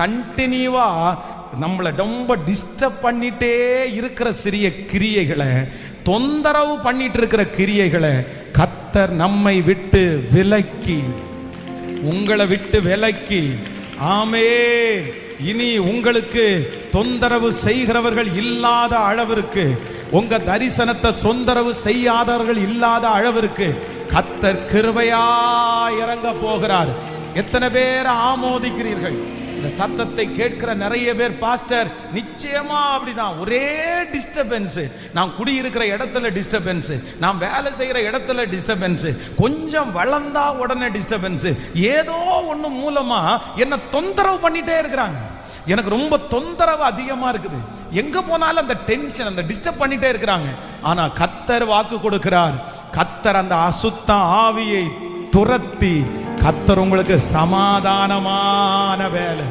கண்டினியூவா நம்மளை ரொம்ப டிஸ்டர்ப் பண்ணிட்டே இருக்கிற சிறிய கிரியைகளை தொந்தரவு பண்ணிட்டு இருக்கிற கிரியைகளை கத்தர் நம்மை விட்டு விலக்கி உங்களை விட்டு விலக்கி ஆமே இனி உங்களுக்கு தொந்தரவு செய்கிறவர்கள் இல்லாத அளவிற்கு உங்க தரிசனத்தை சொந்தரவு செய்யாதவர்கள் இல்லாத அளவிற்கு கத்தர் கிருபையா இறங்க போகிறார். எத்தனை பேர் ஆமோதிக்கிறீர்கள்? இந்த சத்தத்தை கேட்கிற நிறைய பேர் பாஸ்டர் நிச்சயமா அப்படிதான். ஒரே டிஸ்டர்பன்ஸ் நான் குடியிருக்கிற இடத்துல டிஸ்டர்பன்ஸ் நான் வேலை செய்கிற இடத்துல டிஸ்டர்பன்ஸ் கொஞ்சம் வளர்ந்தா உடனே டிஸ்டர்பன்ஸ் ஏதோ ஒன்று மூலமா என்னை தொந்தரவு பண்ணிட்டே இருக்கிறாங்க. எனக்கு ரொம்ப தொந்தரவு அதிகமாக இருக்குது. எங்கே போனாலும் அந்த டென்ஷன் அந்த டிஸ்டர்ப் பண்ணிட்டே இருக்கிறாங்க. ஆனால் கத்தர் வாக்கு கொடுக்கிறார். கத்தர் அந்த அசுத்த ஆவியை துரத்தி கத்தர் உங்களுக்கு சமாதானமான வேலை.